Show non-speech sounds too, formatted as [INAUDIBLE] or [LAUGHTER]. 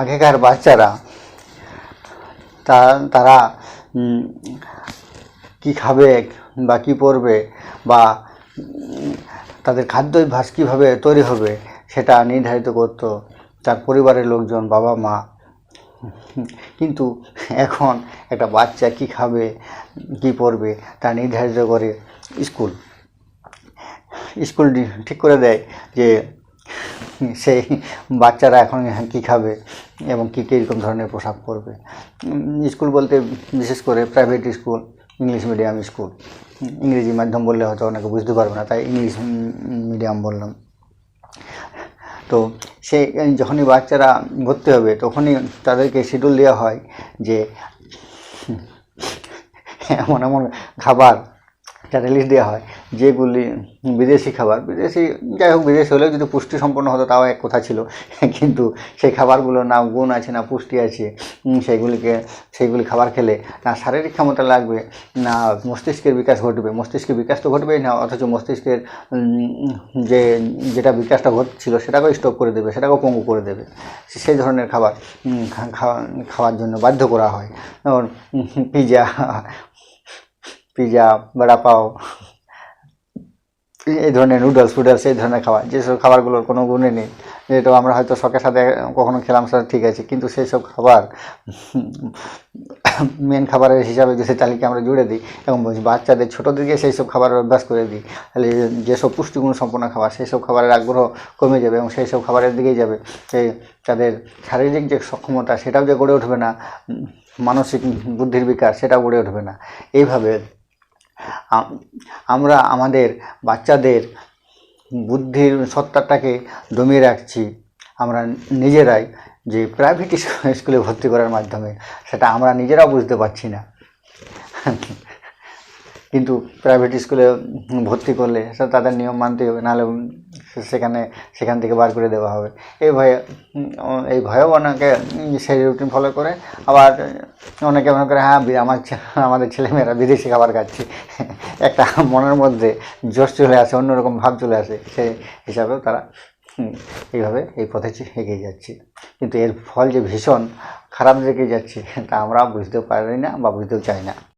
আগেকার বাচ্চারা, তা, তারা কি খাবে বা কি পরবে বা, তাদের খাদ্যাভ্যাস কীভাবে তৈরি হবে সেটা নির্ধারিত করত তার পরিবারের লোকজন, বাবা মা। কিন্তু এখন একটা বাচ্চা কি খাবে, কি পরবে তা নির্ধারিত করে স্কুল। স্কুল ঠিক করে দেয় যে সেই বাচ্চারা এখন কী খাবে এবং কী কীরকম ধরনের পোশাক পরবে স্কুল বলতে বিশেষ করে private school English medium school ইংরেজি মাধ্যম বললে হয়তো অনেকে বুঝতে পারবে না, তাই ইংলিশ মিডিয়াম বললাম। তো সে যখনই বাচ্চারা ভর্তি হবে, তখনই তাদেরকে শিডিউল দেওয়া হয় যে, এমন এমন খাবার যাতে লিস্ট দেওয়া হয় যেগুলি বিদেশি খাবার। বিদেশি যাই হোক বিদেশি হলেও যদি পুষ্টি সম্পন্ন হতো তাও এক কথা ছিল। [LAUGHS] কিন্তু সেই খাবারগুলো না গুণ আছে না পুষ্টি আছে উম, সেগুলিকে সেইগুলি খাবার খেলে না শারীরিক ক্ষমতা লাগবে না মস্তিষ্কের বিকাশ ঘটবে। মস্তিষ্কের বিকাশ তো ঘটবেই না অথচ মস্তিষ্কের যে যেটা বিকাশটা ঘটছিল সেটাকেও স্টপ করে দেবে সেটাকেও পঙ্গু করে দেবে। সেই ধরনের খাবার খাওয়া খাওয়ার জন্য বাধ্য করা হয়। পিজা পিজা, বড়া পাও, এই ধরনের নুডলস ফুডলস এই ধরনের খাবার, যেসব খাবারগুলোর কোনো গুণে নেই। যেটা আমরা হয়তো শখের সাথে কখনো খেলাম, সেটা ঠিক আছে, কিন্তু সেই সব খাবার মেন খাবারের হিসাবে যদি তালিকা আমরা জুড়ে দিই, এবং বাচ্চাদের ছোটো দিকে সেই সব খাবারের অভ্যাস করে দিই, তাহলে যেসব পুষ্টিগুণ সম্পন্ন খাবার সেই সব খাবারের আগ্রহ কমে যাবে এবং সেই সব খাবারের দিকেই যাবে। সেই তাদের শারীরিক যে সক্ষমতা, সেটাও যে গড়ে উঠবে না, মানসিক বুদ্ধির বিকাশ, সেটাও গড়ে উঠবে না। এইভাবে আমরা আমাদের বাচ্চাদের বুদ্ধির সত্তাটাকে দমিয়ে রাখছি। আমরা নিজেরাই যে প্রাইভেট স্কুলে ভর্তি করার মাধ্যমে, সেটা আমরা নিজেরাও বুঝতে পারছি না। কিন্তু প্রাইভেট স্কুলে ভর্তি করলে সেটা তাদের নিয়ম মানতে হবে, নাহলে সেখানে, সেখান থেকে বার করে দেওয়া হবে। এই ভয়ে, এই ভয়েও অনেকে সেই রুটিন ফলো করে আবার অনেকে মনে করে হ্যাঁ আমার আমাদের ছেলেমেয়েরা বিদেশি খাবার খাচ্ছে। একটা মনের মধ্যে জোশ চলে আসে, অন্যরকম ভাব চলে আসে। সে হিসাবেও তারা এইভাবে এই পথে এগিয়ে যাচ্ছে। কিন্তু এর ফল যে ভীষণ খারাপ দিকে যাচ্ছে, তা আমরা বুঝতেও পারি না বা বুঝতেও চাই না।